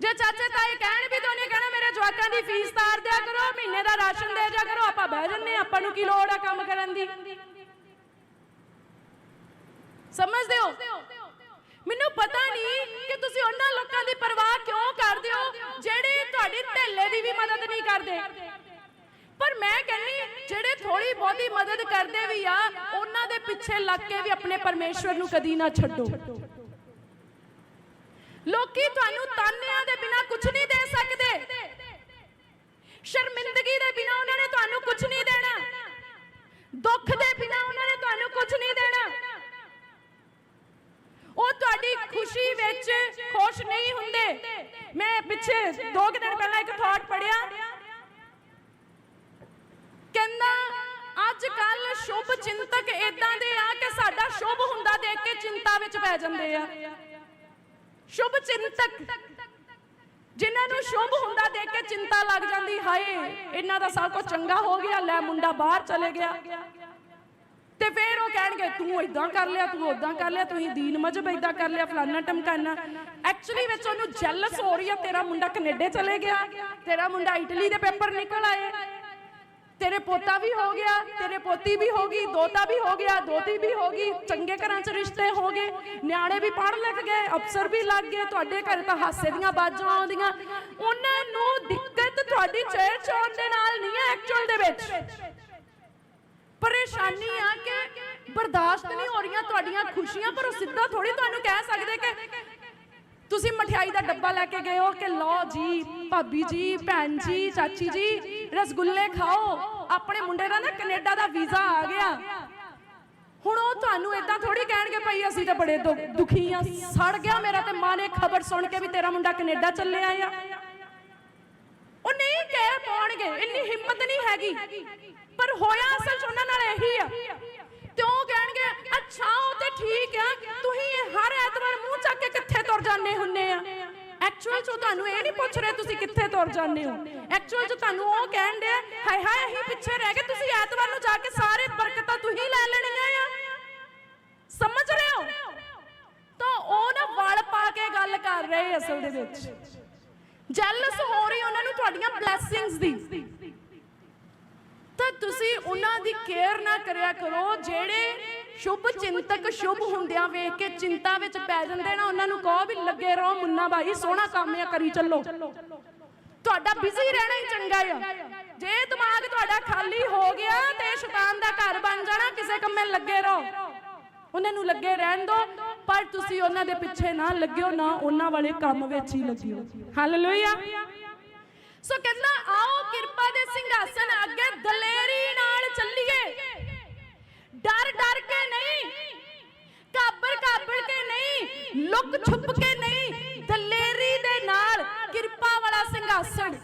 ਜੇ ਚਾਚੇ ਤਾਏ ਕਹਿਣ ਵੀ ਤਾਂ ਉਹਨੇ ਕਹਿਣਾ, ਮੇਰੇ ਜਵਾਕਾਂ ਦੀ ਫੀਸ ਤਾਰ ਦਿਆ ਕਰੋ, ਮਹੀਨੇ ਦਾ ਰਾਸ਼ਨ ਦੇ ਦਿਆ ਕਰੋ, ਆਪਾਂ ਬਹਿ ਜੰਨੇ ਆਪਾਂ ਨੂੰ ਕੀ ਲੋੜ ਆ ਕੰਮ ਕਰਨ ਦੀ? ਸਮਝਦੇ ਹੋ? ਮੈਨੂੰ ਪਤਾ ਨਹੀਂ ਕਿ ਤੁਸੀਂ ਉਹਨਾਂ ਲੋਕਾਂ ਦੀ ਪਰਵਾਹ ਕਿਉਂ ਕਰਦੇ ਹੋ, ਜਿਹੜੇ ਤੁਹਾਡੀ ਢਿੱਲੇ ਦੀ ਵੀ ਮਦਦ ਨਹੀਂ ਕਰਦੇ। ਪਰ ਮੈਂ ਕਹਿੰਨੀ ਜਿਹੜੇ ਥੋੜੀ ਬਹੁਤੀ ਮਦਦ ਕਰਦੇ ਵੀ ਆ, ਉਹਨਾਂ ਦੇ ਪਿੱਛੇ ਲੱਗ ਕੇ ਵੀ ਆਪਣੇ ਪਰਮੇਸ਼ਵਰ ਨੂੰ ਕਦੀ ਨਾ ਛੱਡੋ। ਲੋਕੀ ਤੁਹਾਨੂੰ ਤਾਨਿਆਂ ਦੇ ਬਿਨਾ ਕੁਝ ਨਹੀਂ ਦੇ ਸਕਦੇ। ਸ਼ਰਮਿੰਦਗੀ ਦੇ ਬਿਨਾ ਉਹਨਾਂ ਨੇ ਤੁਹਾਨੂੰ ਕੁਝ ਨਹੀਂ ਦੇਣਾ। ਦੁੱਖ ਦੇ ਬਿਨਾ ਉਹਨਾਂ ਨੇ ਤੁਹਾਨੂੰ ਕੁਝ ਨਹੀਂ ਦੇਣਾ। ਉਹ ਤੁਹਾਡੀ ਖੁਸ਼ੀ ਵਿੱਚ ਖੁਸ਼ ਨਹੀਂ ਹੁੰਦੇ। ਮੈਂ ਪਿੱਛੇ ਦੋ ਦਿਨ ਪਹਿਲਾਂ ਇੱਕ ਥਾਟ ਪੜਿਆ ਕਹਿੰਦਾ ਅੱਜ ਕੱਲ ਸ਼ੁਭ ਚਿੰਤਕ ਇਦਾਂ ਦੇ ਆ ਕਿ ਸਾਡਾ ਸ਼ੁਭ ਹੁੰਦਾ ਦੇਖ ਕੇ ਚਿੰਤਾ ਵਿੱਚ ਪੈ ਜਾਂਦੇ ਆ। ਸ਼ੁਭ ਚਿੰਤਕ। ਜਿਨ੍ਹਾਂ ਨੂੰ ਸ਼ੁਭ ਹੁੰਦਾ ਦੇਖ ਕੇ ਚਿੰਤਾ ਲੱਗ ਜਾਂਦੀ, ਹਾਏ, ਇਹਨਾਂ ਦਾ ਸਭ ਕੁਝ ਚੰਗਾ ਹੋ ਗਿਆ, ਲੈ ਮੁੰਡਾ ਬਾਹਰ ਚਲੇ ਗਿਆ। ਤੇ ਫੇਰ ਉਹ ਕਹਿਣਗੇ, ਤੂੰ ਇਦਾਂ ਕਰ ਲਿਆ, ਤੂੰ ਉਦਾਂ ਕਰ ਲਿਆ ਤੁਸੀਂ ਦੀਨ ਮਜਬ ਇਦਾਂ ਕਰ ਲਿਆ, ਫਲਾਨਾ ਟਮਕਾਨਾ ਐਕਚੁਅਲੀ ਵਿੱਚ ਉਹਨੂੰ ਜੈਲਸ ਹੋ ਰਹੀ ਆ, ਤੇਰਾ ਮੁੰਡਾ ਕੈਨੇਡਾ ਚਲੇ ਗਿਆ। ਤੇਰਾ ਮੁੰਡਾ ਇਟਲੀ ਦੇ ਪੇਪਰ ਨਿਕਲ ਆਏ। ਤੇਰੇ ਪੋਤਾ ਵੀ ਹੋ ਗਿਆ, ਤੇਰੇ ਪੋਤੀ ਵੀ ਹੋ ਗਈ, ਦੋਤਾ ਵੀ ਹੋ ਗਿਆ, ਦੋਤੀ ਵੀ ਹੋ ਗਈ, ਚੰਗੇ ਘਰਾਂ 'ਚ ਰਿਸ਼ਤੇ ਹੋ ਗਏ, ਨਿਆਣੇ ਵੀ ਪੜ੍ਹ ਲਿਖ ਗਏ, ਅਫਸਰ ਵੀ ਲੱਗ ਗਏ, ਤੁਹਾਡੇ ਘਰ ਤਾਂ ਹਾਸੇ ਦੀਆਂ ਬਾਜਾਂ ਆਉਂਦੀਆਂ। ਉਹਨਾਂ ਨੂੰ ਦਿੱਕਤ ਤੁਹਾਡੀ ਚੇਰ ਚੌਣ ਦੇ ਨਾਲ ਨਹੀਂ ਹੈ ਐਕਚੁਅਲ ਦੇ ਵਿੱਚ। ਪਰੇਸ਼ਾਨੀ ਆ ਕਿ ਬਰਦਾਸ਼ਤ ਨਹੀਂ ਹੋ ਰਹੀਆਂ ਤੁਹਾਡੀਆਂ ਖੁਸ਼ੀਆਂ, ਪਰ ਉਹ ਸਿੱਧਾ ਥੋੜੀ ਤੁਹਾਨੂੰ ਕਹਿ ਸਕਦੇ ਕਿ ਤੁਸੀਂ ਮਠਿਆਈ ਦਾ ਡੱਬਾ ਲੈ ਕੇ ਗਏ ਹੋ ਕਿ ਲਓ ਜੀ, ਭਾਬੀ ਜੀ, ਭੈਣ ਜੀ, ਚਾਚੀ ਜੀ, ਰਸਗੁੱਲੇ ਖਾਓ। ਆਪਣੇ ਮੁੰਡੇ ਦਾ ਨਾ ਕੈਨੇਡਾ ਦਾ ਵੀਜ਼ਾ ਆ ਗਿਆ। ਹੁਣ ਉਹ ਤੁਹਾਨੂੰ ਇਦਾਂ ਥੋੜੀ ਕਹਿਣਗੇ ਭਾਈ ਅਸੀਂ ਤਾਂ ਬੜੇ ਦੁ- ਦੁਖੀ ਆ। ਸੜ ਗਿਆ ਮੇਰਾ ਤੇ ਮਾਂ ਨੇ ਖਬਰ ਸੁਣ ਕੇ ਵੀ ਤੇਰਾ ਮੁੰਡਾ ਕੈਨੇਡਾ ਚੱਲਿਆ ਆ। ਉਹ ਨਹੀਂ ਕਹਿ ਪਾਉਣਗੇ, ਇੰਨੀ ਹਿੰਮਤ ਨਹੀਂ ਹੈਗੀ। ਪਰ ਹੋਇਆ ਅਸਲ ਚ ਉਹਨਾਂ ਨਾਲ ਇਹੀ ਆ। ਕਿਉਂ ਅੱਛਾ, ਉਹ ਤੇ ਠੀਕ ਆ। ਤੁਸੀਂ ਇਹ ਹਰ ਐਤਵਾਰ ਮੂੰਹ ਚੱਕ ਕੇ ਕਿੱਥੇ ਤੁਰ ਜਾਂਦੇ ਹੁੰਨੇ ਆ? ਐਕਚੁਅਲ ਚ ਤੁਹਾਨੂੰ ਇਹ ਨਹੀਂ ਪੁੱਛ ਰਹੇ ਤੁਸੀਂ ਕਿੱਥੇ ਤੁਰ ਜਾਂਦੇ ਹੋ। ਐਕਚੁਅਲ ਚ ਤੁਹਾਨੂੰ ਉਹ ਕਹਿਣ ਦੇ ਹਾਏ ਹਾਏ, ਅਸੀਂ ਪਿੱਛੇ ਰਹਿ ਗਏ, ਤੁਸੀਂ ਐਤਵਾਰ ਨੂੰ ਜਾ ਕੇ ਸਾਰੇ ਬਰਕਤਾਂ ਤੁਸੀਂ ਲੈ ਲੈਣੀਆਂ ਆ। ਸਮਝ ਰਹੇ ਹੋ? ਤਾਂ ਉਹ ਨਾ ਵਲ ਪਾ ਕੇ ਗੱਲ ਕਰ ਰਹੇ ਅਸਲ ਦੇ ਵਿੱਚ। ਜੈਲਸ ਹੋ ਰਹੀ ਉਹਨਾਂ ਨੂੰ ਤੁਹਾਡੀਆਂ ਬਲੇਸਿੰਗਸ ਦੀ। ਤਾਂ ਤੁਸੀਂ ਉਹਨਾਂ ਦੀ ਕੇਅਰ ਨਾ ਕਰਿਆ ਕਰੋ, ਜਿਹੜੇ ਸ਼ੁਭ ਚਿੰਤਕ ਸ਼ੁਭ ਹੁੰਦਿਆਂ ਵੇਖ ਕੇ ਚਿੰਤਾ ਵਿੱਚ ਪੈ ਜਾਂਦੇ ਨਾ, ਉਹਨਾਂ ਨੂੰ ਕਹੋ ਵੀ ਲੱਗੇ ਰਹੋ ਮੁੰਨਾ ਭਾਈ, ਸੋਹਣਾ ਕੰਮ ਆ, ਕਰੀ ਚੱਲੋ। ਤੁਹਾਡਾ ਬਿਜ਼ੀ ਰਹਿਣਾ ਹੀ ਚੰਗਾ ਆ। ਜੇ ਦਿਮਾਗ ਤੁਹਾਡਾ ਖਾਲੀ ਹੋ ਗਿਆ ਤੇ ਸ਼ੈਤਾਨ ਦਾ ਘਰ ਬਣ ਜਾਣਾ, ਕਿਸੇ ਕੰਮੇ ਲੱਗੇ ਰਹੋ। ਉਹਨਾਂ ਨੂੰ ਲੱਗੇ ਰਹਿਣ ਦਿਓ ਪਰ ਤੁਸੀਂ ਉਹਨਾਂ ਦੇ ਪਿੱਛੇ ਨਾ ਲੱਗਿਓ, ਨਾ ਉਹਨਾਂ ਵਾਲੇ ਕੰਮ ਵਿੱਚ ਹੀ ਲੱਗਿਓ। ਹਾਲੇਲੂਇਆ ਸੋ ਕਹਿੰਦਾ, ਆਓ ਕਿਰਪਾ ਦੇ ਸਿੰਘਾਸਨ ਅੱਗੇ ਦਲੇਰੀ ਨਾਲ ਚੱਲੀਏ। ਡਰ ਡਰ ਕੇ ਨਹੀਂ ਕਾਬਰ ਕਾਬਰ ਕੇ ਨਹੀਂ, ਲੁਕ ਛੁਪ ਕੇ ਨਹੀਂ, ਦਲੇਰੀ ਦੇ ਨਾਲ ਕਿਰਪਾ ਵਾਲਾ ਸਿੰਘਾਸਨ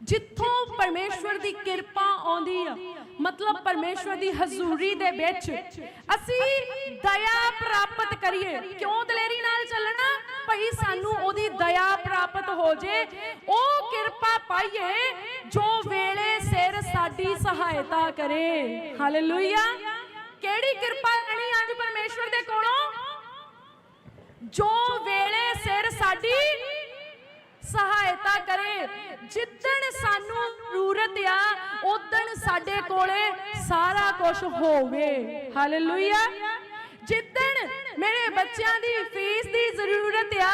ਜਿੱਥੋਂ ਪਰਮੇਸ਼ਵਰ ਦੀ ਕਿਰਪਾ ਆਉਂਦੀ ਆ, ਮਤਲਬ ਪਰਮੇਸ਼ਵਰ ਦੀ ਹਜ਼ੂਰੀ ਦੇ ਵਿੱਚ, ਅਸੀਂ ਦਇਆ ਪ੍ਰਾਪਤ ਕਰੀਏ। ਕਿਉਂ ਦਲੇਰੀ ਨਾਲ ਚੱਲਣਾ? ਭਈ, ਸਾਨੂੰ ਉਹਦੀ ਦਇਆ ਪ੍ਰਾਪਤ ਹੋ ਜੇ। ਉਹ ਕਿਰਪਾ ਪਾਈਏ, ਜੋ ਵੇਲੇ ਸਿਰ ਸਾਡੀ ਸਹਾਇਤਾ ਕਰੇ। ਹਾਲੇਲੂਇਆ ਕਿਹੜੀ ਕਿਰਪਾ ਲੈਣੀ ਅੱਜ ਪਰਮੇਸ਼ਵਰ ਦੇ ਕੋਲੋਂ? ਜੋ ਵੇਲੇ ਸਿਰ ਸਾਡੀ ਸਹਾਇਤਾ ਕਰੇ। ਜਿੱਦਣ ਸਾਨੂੰ ਜ਼ਰੂਰਤ ਆ ਉਦਣ ਸਾਡੇ ਕੋਲੇ ਸਾਰਾ ਕੁਝ ਹੋਵੇ। ਹਾਲੇਲੂਇਆ ਜਿੱਦਣ ਮੇਰੇ ਬੱਚਿਆਂ ਦੀ ਫੀਸ ਦੀ ਜ਼ਰੂਰਤ ਆ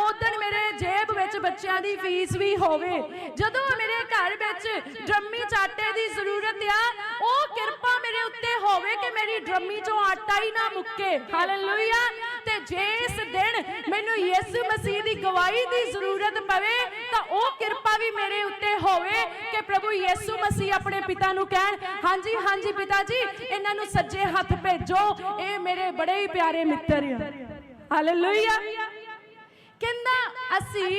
ਉਦਣ ਮੇਰੇ ਜੇਬ ਵਿੱਚ ਬੱਚਿਆਂ ਦੀ ਫੀਸ ਵੀ ਹੋਵੇ। ਜਦੋਂ ਮੇਰੇ ਘਰ ਵਿੱਚ ਡਰਮੀ ਚਾਟੇ ਦੀ ਜ਼ਰੂਰਤ ਆ, ਉਹ ਕਿਰਪਾ ਮੇਰੇ ਉੱਤੇ ਹੋਵੇ ਕਿ ਮੇਰੀ ਡਰਮੀ ਚੋਂ ਆਟਾ ਹੀ ਨਾ ਮੁੱਕੇ। ਹਾਲੇਲੂਇਆ ਤੇ ਜਿਸ ਦਿਨ ਮੈਨੂੰ ਯਿਸੂ ਮਸੀਹ ਦੀ ਗਵਾਹੀ ਦੀ ਜ਼ਰੂਰਤ ਪਵੇ ਤਾਂ ਉਹ ਕਿਰਪਾ ਵੀ ਮੇਰੇ ਉੱਤੇ ਹੋਵੇ ਕਿ ਪ੍ਰਭੂ ਯਿਸੂ ਮਸੀਹ ਆਪਣੇ ਪਿਤਾ ਨੂੰ ਕਹਿਣ, ਹਾਂਜੀ ਹਾਂਜੀ ਪਿਤਾ ਜੀ, ਇਹਨਾਂ ਨੂੰ ਸੱਜੇ ਹੱਥ ਭੇਜੋ, ਇਹ ਮੇਰੇ ਬੜੇ ਹੀ ਪਿਆਰੇ ਮਿੱਤਰ ਆ। ਹਾਲੇਲੂਇਆ ਕਹਿੰਦਾ ਅਸੀਂ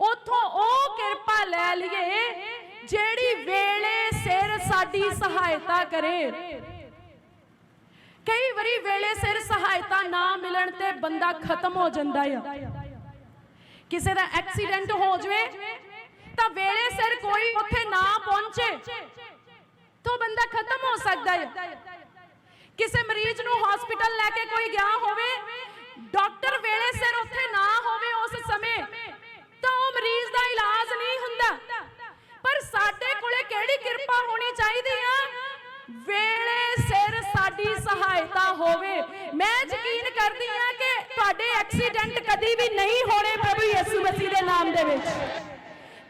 ਉਥੋਂ ਉਹ ਕਿਰਪਾ ਲੈ ਲਈਏ ਜਿਹੜੀ ਵੇਲੇ ਸਿਰ ਸਾਡੀ ਸਹਾਇਤਾ ਕਰੇ। ਕਈ ਵਾਰੀ ਵੇਲੇ ਸਿਰ ਸਹਾਇਤਾ ਨਾ ਮਿਲਣ ਤੇ ਬੰਦਾ ਖਤਮ ਹੋ ਜਾਂਦਾ ਆ। ਕਿਸੇ ਦਾ ਐਕਸੀਡੈਂਟ ਹੋ ਜਵੇ, ਤਾਂ ਵੇਲੇ ਸਿਰ ਕੋਈ ਉੱਥੇ ਨਾ ਪਹੁੰਚੇ, ਤਾਂ ਬੰਦਾ ਖਤਮ ਹੋ ਸਕਦਾ ਹੈ। ਕਿਸੇ ਮਰੀਜ਼ ਨੂੰ ਹਸਪੀਟਲ ਲੈ ਕੇ ਕੋਈ ਗਿਆ ਹੋਵੇ ਡਾਕਟਰ ਵੇਲੇ ਸਿਰ ਉੱਥੇ ਨਾ ਹੋਵੇ ਉਸ ਸਮੇਂ, ਤਾਂ ਉਹ ਮਰੀਜ਼ ਦਾ ਇਲਾਜ ਨਹੀਂ ਹੁੰਦਾ। ਪਰ ਸਾਡੇ ਕੋਲੇ ਕਿਹੜੀ ਕਿਰਪਾ ਹੋਣੀ ਚਾਹੀਦੀ ਆ? ਵੇਲੇ ਸਿਰ ਸਾਡੀ ਸਹਾਇਤਾ ਹੋਵੇ। ਮੈਂ ਯਕੀਨ ਕਰਦੀ ਹਾਂ ਕਿ ਤੁਹਾਡੇ ਐਕਸੀਡੈਂਟ ਕਦੀ ਵੀ ਨਹੀਂ ਹੋਣੇ ਪ੍ਰਭੂ ਯਿਸੂ ਮਸੀਹ ਦੇ ਨਾਮ ਦੇ ਵਿੱਚ।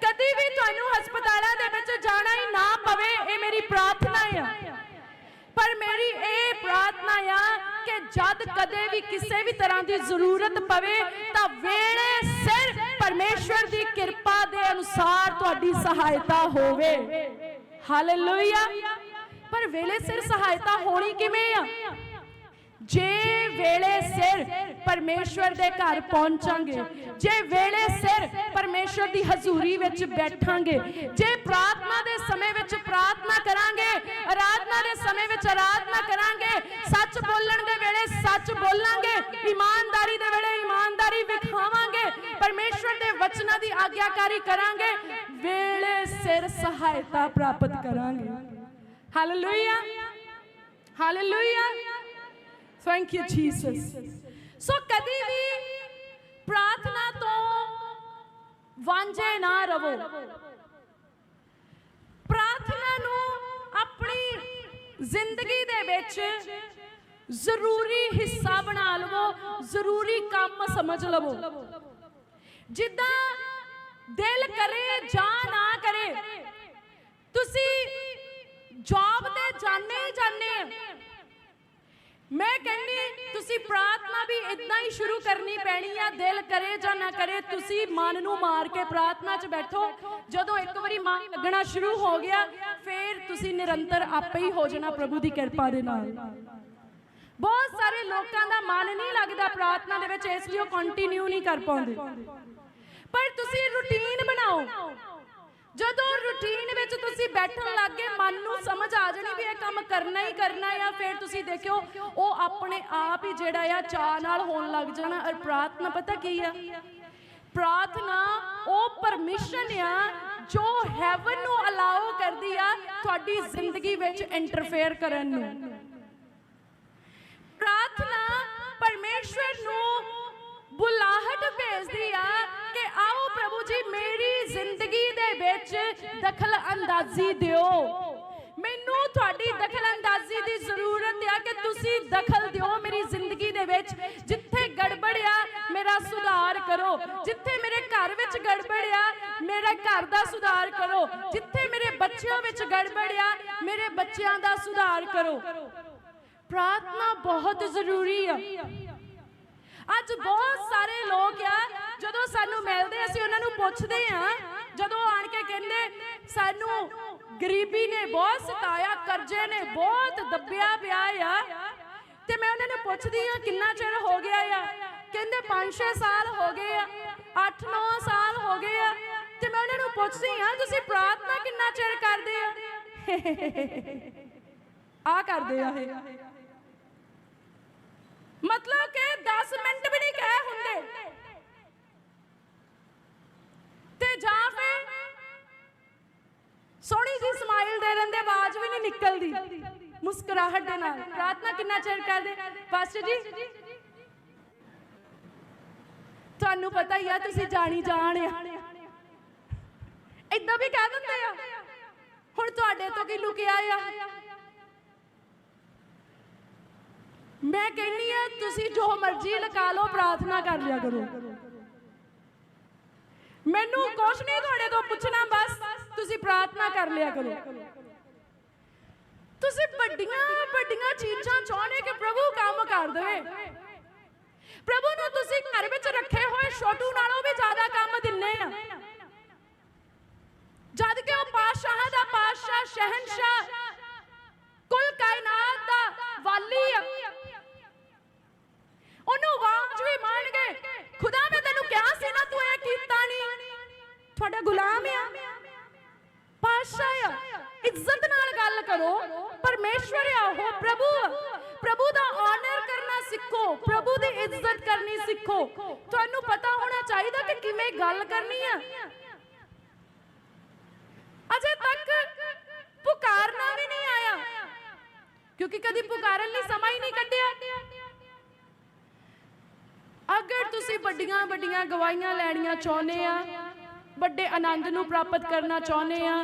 ਕਦੀ ਵੀ ਤੁਹਾਨੂੰ ਹਸਪਤਾਲਾਂ ਦੇ ਵਿੱਚ ਜਾਣਾ ਹੀ ਨਾ ਪਵੇ, ਇਹ ਮੇਰੀ ਪ੍ਰਾਰਥਨਾ ਆ। ਪਰ ਮੇਰੀ ਇਹ ਪ੍ਰਾਰਥਨਾ ਆ ਕਿ ਜਦ ਕਦੇ ਵੀ ਕਿਸੇ ਵੀ ਤਰ੍ਹਾਂ ਦੀ ਜ਼ਰੂਰਤ ਪਵੇ, ਤਾਂ ਵੇਲੇ ਸਿਰ ਪਰਮੇਸ਼ਵਰ ਦੀ ਕਿਰਪਾ ਦੇ ਅਨੁਸਾਰ ਤੁਹਾਡੀ ਸਹਾਇਤਾ ਹੋਵੇ। ਹਾਲੇਲੂਇਆ ਪਰ ਵੇਲੇ ਸਿਰ ਸਹਾਇਤਾ ਹੋਣੀ ਕਿਵੇਂ ਆ? ਜੇ ਵੇਲੇ ਸਿਰ ਪਰਮੇਸ਼ਵਰ ਦੇ ਘਰ ਪਹੁੰਚਾਂਗੇ, ਜੇ ਵੇਲੇ ਸਿਰ ਪਰਮੇਸ਼ਵਰ ਦੀ ਹਜ਼ੂਰੀ ਵਿੱਚ ਬੈਠਾਂਗੇ, ਜੇ ਪ੍ਰਾਰਥਨਾ ਦੇ ਸਮੇਂ ਵਿੱਚ ਪ੍ਰਾਰਥਨਾ ਕਰਾਂਗੇ ਆਰਾਧਨਾ ਦੇ ਸਮੇਂ ਵਿੱਚ ਆਰਾਧਨਾ ਕਰਾਂਗੇ, ਸੱਚ ਬੋਲਣ ਦੇ ਵੇਲੇ ਸੱਚ ਬੋਲਾਂਗੇ, ਇਮਾਨਦਾਰੀ ਦੇ ਵੇਲੇ ਇਮਾਨਦਾਰੀ ਵਿਖਾਵਾਂਗੇ, ਪਰਮੇਸ਼ਵਰ ਦੇ ਵਚਨਾਂ ਦੀ ਆਗਿਆਕਾਰੀ ਕਰਾਂਗੇ, ਵੇਲੇ ਸਿਰ ਸਹਾਇਤਾ ਪ੍ਰਾਪਤ ਕਰਾਂਗੇ। Hallelujah hallelujah thank you Jesus so ਕਦੀ ਵੀ ਪ੍ਰਾਰਥਨਾ ਤੋਂ ਵਾਂਝੇ ਨਾ ਰਵੋ ਪ੍ਰਾਰਥਨਾ ਨੂੰ ਆਪਣੀ ਜ਼ਿੰਦਗੀ ਦੇ ਵਿੱਚ ਜ਼ਰੂਰੀ ਹਿੱਸਾ ਬਣਾ ਲਵੋ ਜ਼ਰੂਰੀ ਕੰਮ ਸਮਝ ਲਵੋ ਜਿੱਦਾਂ ਦਿਲ ਕਰੇ ਜਾਂ ਨਾ ਕਰੇ ਤੁਸੀਂ ਜੌਬ ਤੇ ਜਾਣੇ ਹੀ ਜਾਣੇ। ਮੈਂ ਕਹਿੰਨੀ ਤੁਸੀਂ ਪ੍ਰਾਰਥਨਾ ਵੀ ਇਦਾਂ ਹੀ ਸ਼ੁਰੂ ਕਰਨੀ ਪੈਣੀ ਆ, ਦਿਲ ਕਰੇ ਜਾਂ ਨਾ ਕਰੇ, ਤੁਸੀਂ ਮਨ ਨੂੰ ਮਾਰ ਕੇ ਪ੍ਰਾਰਥਨਾ 'ਚ ਬੈਠੋ। ਜਦੋਂ ਇੱਕ ਵਾਰੀ ਮਨ ਲੱਗਣਾ ਸ਼ੁਰੂ ਹੋ ਗਿਆ, ਫਿਰ ਤੁਸੀਂ ਨਿਰੰਤਰ ਆਪੇ ਹੀ ਹੋ ਜਾਣਾ ਪ੍ਰਭੂ ਦੀ ਕਿਰਪਾ ਦੇ ਨਾਲ। ਬਹੁਤ ਸਾਰੇ ਲੋਕਾਂ ਦਾ ਮਨ ਨਹੀਂ ਲੱਗਦਾ ਪ੍ਰਾਰਥਨਾ ਦੇ ਵਿੱਚ, ਇਸ ਲਈ ਉਹ ਕੰਟੀਨਿਊ ਨਹੀਂ ਕਰ ਪਾਉਂਦੇ। ਪਰ ਤੁਸੀਂ ਰੁਟੀਨ ਬਣਾਓ। ਜਦੋਂ ਵਿੱਚ ਤੁਸੀਂ ਬੈਠਣ ਲੱਗੇ ਮਨ ਨੂੰ ਸਮਝ ਆ ਜਾਣੀ ਵੀ ਇਹ ਕੰਮ ਕਰਨਾ ਹੀ ਕਰਨਾ ਆ। ਫਿਰ ਤੁਸੀਂ ਦੇਖਿਓ, ਉਹ ਆਪਣੇ ਆਪ ਹੀ ਜਿਹੜਾ ਆ ਚਾਹ ਨਾਲ ਹੋਣ ਲੱਗ ਜਾਣਾ। ਔਰ ਪ੍ਰਾਰਥਨਾ ਪਤਾ ਕੀ ਆ? ਪ੍ਰਾਰਥਨਾ, ਉਹ ਪਰਮਿਸ਼ਨ ਆ ਜੋ ਹੈਵਨ ਨੂੰ ਅਲਾਉ ਕਰਦੀ ਆ ਤੁਹਾਡੀ ਜ਼ਿੰਦਗੀ ਵਿੱਚ ਇੰਟਰਫੇਅਰ ਕਰਨ ਨੂੰ। ਪ੍ਰਾਰਥਨਾ ਪਰਮੇਸ਼ਵਰ ਨੂੰ ਬੁਲਾਹਟ ਭੇਜਦੀ ਆ ਕਿ ਆਓ ਪ੍ਰਭੂ ਜੀ, ਮੇਰੀ ਜ਼ਿੰਦਗੀ ਦੇ ਵਿੱਚ ਦਖਲ ਅੰਦਾਜ਼ੀ ਦਿਓ। ਮੈਨੂੰ ਤੁਹਾਡੀ ਦਖਲ ਅੰਦਾਜ਼ੀ ਦੀ ਜ਼ਰੂਰਤ ਆ ਕਿ ਤੁਸੀਂ ਦਖਲ ਦਿਓ ਮੇਰੀ ਜ਼ਿੰਦਗੀ ਦੇ ਵਿੱਚ। ਜਿੱਥੇ ਗੜਬੜ ਮੇਰਾ ਸੁਧਾਰ ਕਰੋ। ਜਿੱਥੇ ਮੇਰੇ ਘਰ ਵਿੱਚ ਗੜਬੜ ਮੇਰੇ ਘਰ ਦਾ ਸੁਧਾਰ ਕਰੋ। ਜਿੱਥੇ ਮੇਰੇ ਬੱਚਿਆਂ ਵਿੱਚ ਗੜਬੜਿਆ ਮੇਰੇ ਬੱਚਿਆਂ ਦਾ ਸੁਧਾਰ ਕਰੋ। ਪ੍ਰਾਰਥਨਾ ਬਹੁਤ ਜ਼ਰੂਰੀ ਆ। ਅੱਜ ਬਹੁਤ ਸਾਰੇ ਲੋਕ ਆ, ਜਦੋਂ ਸਾਨੂੰ ਮਿਲਦੇ, ਅਸੀਂ ਉਹਨਾਂ ਨੂੰ ਪੁੱਛਦੇ ਆ ਜਦੋਂ ਆਣ ਕੇ ਕਹਿੰਦੇ, ਸਾਨੂੰ ਗਰੀਬੀ ਨੇ ਬਹੁਤ ਸਤਾਇਆ, ਕਰਜ਼ੇ ਨੇ ਬਹੁਤ ਦੱਬਿਆ ਪਿਆ ਆ। ਤੇ ਮੈਂ ਉਹਨਾਂ ਨੂੰ ਪੁੱਛਦੀ ਆ ਕਿੰਨਾ ਚਿਰ ਹੋ ਗਿਆ ਆ? ਕਹਿੰਦੇ 5-6 ਸਾਲ ਹੋ ਗਏ ਆ 8-9 ਸਾਲ ਹੋ ਗਏ ਆ। ਤੇ ਮੈਂ ਉਹਨਾਂ ਨੂੰ ਪੁੱਛਦੀ ਆ ਤੁਸੀਂ ਪ੍ਰਾਰਥਨਾ ਕਿੰਨਾ ਚਿਰ ਕਰਦੇ ਆ ਆ ਕਰਦੇ ਆ ਇਹ। ਮਤਲਬ ਕਿ 10 ਮਿੰਟ ਵੀ ਨਹੀਂ ਕਹਿ ਹੁੰਦੇ। ਤੇ ਜਾਂ ਫਿਰ ਸੋਹਣੀ ਜੀ ਸਮਾਈਲ ਦੇ ਰਹਿੰਦੇ ਆਵਾਜ਼ ਵੀ ਨਹੀਂ ਨਿਕਲਦੀ। ਮੁਸਕਰਾਹਟ ਦੇ ਨਾਲ। ਪ੍ਰਾਰਥਨਾ ਕਿੰਨਾ ਚਿਰ ਕਰਦੇ? ਪਾਸਟਰ ਜੀ? ਤੁਹਾਨੂੰ ਪਤਾ ਹੀ ਆ, ਤੁਸੀਂ ਜਾਣੀ ਜਾਣ ਆ। ਇਦਾਂ ਵੀ ਕਹਿ ਦਿੰਦੇ ਆ। ਹੁਣ ਤੁਹਾਡੇ ਤੋਂ ਕੀ ਲੁਕਿਆ ਆ? ਮੈਂ ਕਹਿੰਨੀ ਆ, ਤੁਸੀਂ ਜੋ ਮਰਜ਼ੀ ਲਗਾ ਲਓ, ਪ੍ਰਾਰਥਨਾ ਕਰ ਲਿਆ ਕਰੋ। ਮੈਨੂੰ ਕੁਛ ਨਹੀਂ ਤੁਹਾਡੇ ਤੋਂ ਪੁੱਛਣਾ, ਬਸ ਤੁਸੀਂ ਪ੍ਰਾਰਥਨਾ ਕਰ ਲਿਆ ਕਰੋ। ਤੁਸੀਂ ਵੱਡੀਆਂ ਵੱਡੀਆਂ ਚੀਜ਼ਾਂ ਚਾਹੁੰਦੇ ਕਿ ਪ੍ਰਭੂ ਕੰਮ ਕਰ ਦੇਵੇ। ਪ੍ਰਭੂ ਨੂੰ ਤੁਸੀਂ ਘਰ ਵਿੱਚ ਰੱਖੇ ਹੋਏ ਛੋਟੂ ਨਾਲੋਂ ਵੀ ਜ਼ਿਆਦਾ ਕੰਮ ਦਿੰਨੇ ਆ। ਜਦ ਕਿ ਉਹ ਪਾਤਸ਼ਾਹਾਂ ਦਾ ਪਾਤਸ਼ਾਹ ਸ਼ਹਿਨशाह ਕੁੱਲ ਕਾਇਨਾਤ ਦਾ ਵਾਲੀ ਆ। ਉਹਨੂੰ ਆਵਾਜ਼ ਵੀ ਮਾਣ ਖੁਦਾ, ਮੈਂ ਤੈਨੂੰ ਕਿਹਾ ਸੀ ਨਾ, ਤੂੰ ਇਹ ਕੀਤਾ ਨਹੀਂ। ਤੁਹਾਡਾ ਗੁਲਾਮ ਆ। ਪਾਤਸ਼ਾਹ ਆ, ਇੱਜ਼ਤ ਨਾਲ ਗੱਲ ਕਰੋ। ਪਰਮੇਸ਼ਵਰ ਆ ਉਹ, ਪ੍ਰਭੂ ਪ੍ਰਭੂ ਦਾ ਆਨਰ ਕਰਨਾ ਸਿੱਖੋ। ਪ੍ਰਭੂ ਦੀ ਇੱਜ਼ਤ ਕਰਨੀ ਸਿੱਖੋ। ਤੁਹਾਨੂੰ ਪਤਾ ਹੋਣਾ ਚਾਹੀਦਾ ਕਿ ਕਿਵੇਂ ਗੱਲ ਕਰਨੀ ਆ। ਅਜੇ ਤੱਕ ਪੁਕਾਰਨਾ ਵੀ ਨਹੀਂ ਆਇਆ। ਕਿਉਂਕਿ ਕਦੀ ਪੁਕਾਰਨ ਲਈ ਸਮਾਂ ਹੀ ਨਹੀਂ ਕੱਢਿਆ। ਅਗਰ ਤੁਸੀਂ ਵੱਡੀਆਂ ਵੱਡੀਆਂ ਗਵਾਹੀਆਂ ਲੈਣੀਆਂ ਚਾਹੁੰਦੇ ਆ, ਵੱਡੇ ਆਨੰਦ ਨੂੰ ਪ੍ਰਾਪਤ ਕਰਨਾ ਚਾਹੁੰਦੇ ਆ,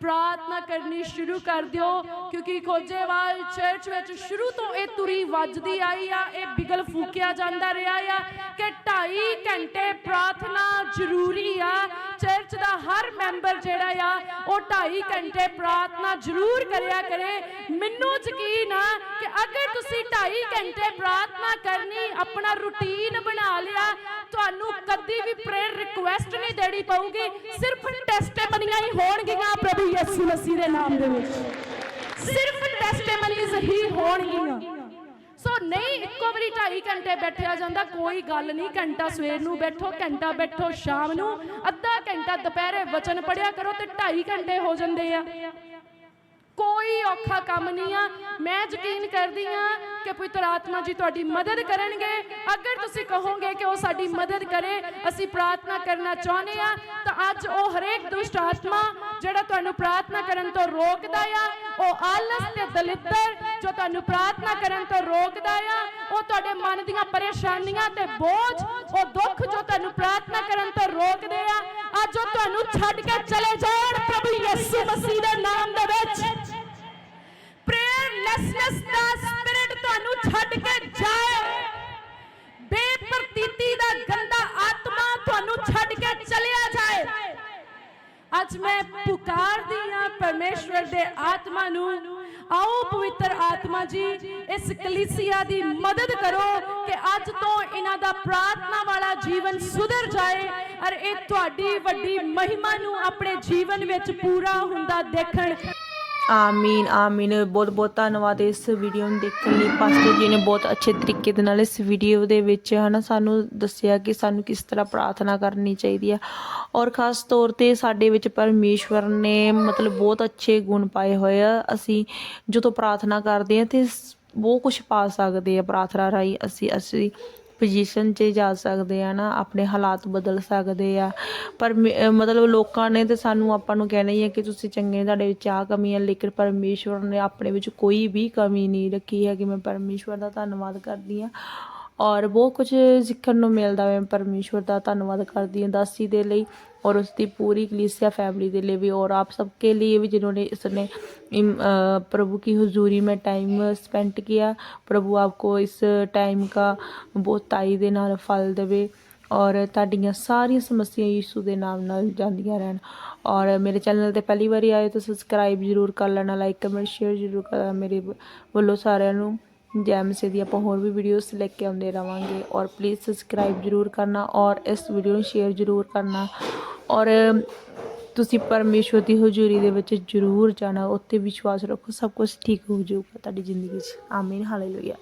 ਪ੍ਰਾਰਥਨਾ ਕਰਨੀ ਸ਼ੁਰੂ ਕਰ ਦਿਓ, ਕਿਉਂਕਿ ਖੋਜੇਵਾਲ ਚਰਚ ਵਿੱਚ ਸ਼ੁਰੂ ਤੋਂ ਇਹ ਤੁਰੀ ਵੱਜਦੀ ਆਈ ਆ, ਇਹ ਬਿਗਲ ਫੂਕਿਆ ਜਾਂਦਾ ਰਿਹਾ ਆ ਕਿ 2.5 ਘੰਟੇ ਪ੍ਰਾਰਥਨਾ ਜ਼ਰੂਰੀ ਆ ਚਰਚ ਦਾ ਹਰ ਮੈਂਬਰ ਜਿਹੜਾ ਆ, ਉਹ 2.5 ਘੰਟੇ ਪ੍ਰਾਰਥਨਾ ਜ਼ਰੂਰ ਕਰਿਆ ਕਰੇ। ਮੈਨੂੰ ਯਕੀਨ ਆ ਕਿ ਅਗਰ ਤੁਸੀਂ 2.5 ਘੰਟੇ ਪ੍ਰਾਰਥਨਾ ਕਰਨੀ, ਆਪਣਾ ਰੁਟੀਨ ਬਣਾ ਲਿਆ, ਤੁਹਾਨੂੰ ਕਦੀ ਵੀ ਪ੍ਰੇਅਰ ਰਿਕੁਐਸਟ ਨਹੀਂ ਦੇਣੀ ਪਊਗੀ। ਸਿਰਫ ਟੈਸਟੀਮਨੀਆਂ ਹੀ ਹੋਣਗੀਆਂ ਪ੍ਰਭੂ ਯਿਸੂ ਮਸੀਹ ਦੇ ਨਾਮ ਦੇ ਵਿੱਚ। ਸਿਰਫ ਟੈਸਟੀਮਨੀਜ਼ ਹੀ ਹੋਣਗੀਆਂ। ਸੋ ਨਹੀਂ, ਇੱਕੋ ਵਾਰੀ 2.5 ਘੰਟੇ ਬੈਠਿਆ ਜਾਂਦਾ, ਕੋਈ ਗੱਲ ਨਹੀਂ, ਘੰਟਾ ਸਵੇਰ ਨੂੰ ਬੈਠੋ, ਘੰਟਾ ਬੈਠੋ ਸ਼ਾਮ ਨੂੰ, ਅੱਧਾ ਘੰਟਾ ਦੁਪਹਿਰੇ ਵਚਨ ਪੜਿਆ ਕਰੋ ਤੇ 2.5 ਘੰਟੇ ਹੋ ਜਾਂਦੇ ਆ। ਕੋਈ ਔਖਾ ਕੰਮ ਨਹੀਂ ਆ। ਮੈਂ ਯਕੀਨ ਕਰਦੀ ਆ ਕਿ ਪਵਿੱਤਰ ਆਤਮਾ ਜੀ ਤੁਹਾਡੀ ਮਦਦ ਕਰਨਗੇ। ਅਗਰ ਤੁਸੀਂ ਕਹੋਗੇ ਕਿ ਉਹ ਸਾਡੀ ਮਦਦ ਕਰੇ, ਅਸੀਂ ਪ੍ਰਾਰਥਨਾ ਕਰਨਾ ਚਾਹੁੰਦੇ ਆ ਤਾਂ ਅੱਜ ਉਹ ਹਰੇਕ ਦੁਸ਼ਟ ਆਤਮਾ ਜਿਹੜਾ ਤੁਹਾਨੂੰ ਪ੍ਰਾਰਥਨਾ ਕਰਨ ਤੋਂ ਰੋਕਦਾ ਆ ਉਹ ਆਲਸ ਤੇ ਦਲਿੱਦਰ ਜੋ ਤੁਹਾਨੂੰ ਪ੍ਰਾਰਥਨਾ ਕਰਨ ਤੋਂ ਰੋਕਦਾ ਆ, ਉਹ ਤੁਹਾਡੇ ਮਨ ਦੀਆਂ ਪਰੇਸ਼ਾਨੀਆਂ ਤੇ ਬੋਝ, ਉਹ ਦੁੱਖ ਜੋ ਤੁਹਾਨੂੰ ਪ੍ਰਾਰਥਨਾ ਕਰਨ ਤੋਂ ਰੋਕਦੇ ਆ, ਅੱਜ ਉਹ ਤੁਹਾਨੂੰ ਛੱਡ ਕੇ ਚਲੇ ਜਾਣ ਪ੍ਰਭੂ ਯਿਸੂ ਮਸੀਹ ਦੇ ਨਾਮ ਦੇ ਵਿੱਚ। ਪ੍ਰੇਅਰਲੈਸਨੈਸ ਦਾ ਸਪਿਰਿਟ ਤੁਹਾਨੂੰ ਛੱਡ ਕੇ ਜਾਏ। ਬੇਪਰਤੀਤੀ ਦਾ ਗੰਦਾ ਅੱਜ ਮੈਂ ਪੁਕਾਰਦੀ ਹਾਂ ਪਰਮੇਸ਼ਵਰ ਦੇ ਆਤਮਾ ਨੂੰ। ਆਓ ਪਵਿੱਤਰ ਆਤਮਾ ਜੀ, ਇਸ ਕਲੀਸਿਆ ਦੀ ਮਦਦ ਕਰੋ ਕਿ ਅੱਜ ਤੋਂ ਇਹਨਾਂ ਦਾ ਪ੍ਰਾਰਥਨਾ ਵਾਲਾ ਜੀਵਨ ਸੁਧਰ ਜਾਏ ਔਰ ਇਹ ਤੁਹਾਡੀ ਵੱਡੀ ਮਹਿਮਾ ਨੂੰ ਆਪਣੇ ਜੀਵਨ ਵਿੱਚ ਪੂਰਾ ਹੁੰਦਾ ਦੇਖਣ। ਆਮੀਨ ਆਮੀਨ ਬਹੁਤ ਬਹੁਤ ਧੰਨਵਾਦ ਇਸ ਵੀਡੀਓ ਨੂੰ ਦੇਖਣ ਲਈ। ਪਾਸਟਰ ਜੀ ਨੇ ਬਹੁਤ ਅੱਛੇ ਤਰੀਕੇ ਦੇ ਨਾਲ ਇਸ ਵੀਡੀਓ ਦੇ ਵਿੱਚ ਹਨਾ ਸਾਨੂੰ ਦੱਸਿਆ ਕਿ ਸਾਨੂੰ ਕਿਸ ਤਰ੍ਹਾਂ ਪ੍ਰਾਰਥਨਾ ਕਰਨੀ ਚਾਹੀਦੀ ਹੈ ਔਰ ਖਾਸ ਤੌਰ ਤੇ ਸਾਡੇ ਵਿੱਚ ਪਰਮੇਸ਼ਵਰ ਨੇ ਮਤਲਬ ਬਹੁਤ ਅੱਛੇ ਗੁਣ ਪਾਏ ਹੋਏ ਆ। ਅਸੀਂ ਜਦੋਂ ਪ੍ਰਾਰਥਨਾ ਕਰਦੇ ਆ ਤੇ ਬਹੁਤ ਕੁਝ ਪਾ ਸਕਦੇ ਆ ਪ੍ਰਾਰਥਨਾ ਰਾਹੀਂ। ਅਸੀਂ ਅਸੀਂ ਪੁਜੀਸ਼ਨ 'ਚ ਜਾ ਸਕਦੇ ਆ ਨਾ, ਆਪਣੇ ਹਾਲਾਤ ਬਦਲ ਸਕਦੇ ਆ। ਪਰ ਮਤਲਬ ਲੋਕਾਂ ਨੇ ਤੇ ਸਾਨੂੰ ਆਪਾਂ ਨੂੰ ਕਹਿਣਾ ਹੀ ਹੈ ਕਿ ਤੁਸੀਂ ਚੰਗੇ ਤੁਹਾਡੇ ਵਿੱਚ ਆ ਕਮੀ ਹੈ ਲੇਕਿਨ ਪਰਮੇਸ਼ਵਰ ਨੇ ਆਪਣੇ ਵਿੱਚ ਕੋਈ ਵੀ ਕਮੀ ਨਹੀਂ ਰੱਖੀ ਹੈ ਕਿ ਮੈਂ ਪਰਮੇਸ਼ਵਰ ਦਾ ਧੰਨਵਾਦ ਕਰਦੀ ਹਾਂ ਔਰ ਬਹੁਤ ਕੁਝ ਸਿੱਖਣ ਨੂੰ ਮਿਲਦਾ ਹੈ ਮੈਂ ਪਰਮੇਸ਼ਵਰ ਦਾ ਧੰਨਵਾਦ ਕਰਦੀ ਹਾਂ ਦਾਸੀ ਦੇ ਲਈ और उसकी पूरी कलीसिया फैमिली के लिए भी और आप सबके लिए भी जिन्होंने इसने इम- अ, प्रभु की हुजूरी में टाइम स्पेंड किया प्रभु आपको इस टाइम का ਬਹੁਤ ਤਾਈ ਦੇ ਨਾਲ ਫਲ ਦੇਵੇ ਔਰ ਤੁਹਾਡੀਆਂ ਸਾਰੀਆਂ ਸਮੱਸਿਆ ਯੀਸ਼ੂ ਦੇ ਨਾਮ ਨਾਲ ਜਾਂਦੀਆਂ ਰਹਿਣ ਔਰ ਮੇਰੇ ਚੈਨਲ ਤੇ ਪਹਿਲੀ ਵਾਰੀ ਆਏ ਤਾਂ ਸਬਸਕ੍ਰਾਈਬ ਜ਼ਰੂਰ ਕਰ ਲੈਣਾ ਲਾਈਕ ਕਮੈਂਟ ਸ਼ੇਅਰ ਜ਼ਰੂਰ ਕਰਨਾ ਮੇਰੇ ਵ- ਵੱਲੋਂ ਸਾਰਿਆਂ ਨੂੰ ਜੈ ਦੀ ਆਪਾਂ ਹੋਰ ਵੀ ਵੀਡੀਓਜ਼ ਲੈ ਕੇ ਆਉਂਦੇ ਰਵਾਂਗੇ। ਔਰ ਪਲੀਜ਼ ਸਬਸਕ੍ਰਾਈਬ ਜ਼ਰੂਰ ਕਰਨਾ ਔਰ ਇਸ ਵੀਡੀਓ ਨੂੰ ਸ਼ੇਅਰ ਜ਼ਰੂਰ ਕਰਨਾ। ਔਰ ਤੁਸੀਂ ਪਰਮੇਸ਼ਵਰ ਦੀ ਹਜ਼ੂਰੀ ਦੇ ਵਿੱਚ ਜ਼ਰੂਰ ਜਾਣਾ। ਉੱਤੇ ਵਿਸ਼ਵਾਸ ਰੱਖੋ, ਸਭ ਕੁਝ ਠੀਕ ਹੋ ਜਾਊਗਾ ਤੁਹਾਡੀ ਜ਼ਿੰਦਗੀ 'ਚ। ਆਮੀਨ ਹਾਲੇਲੂਇਆ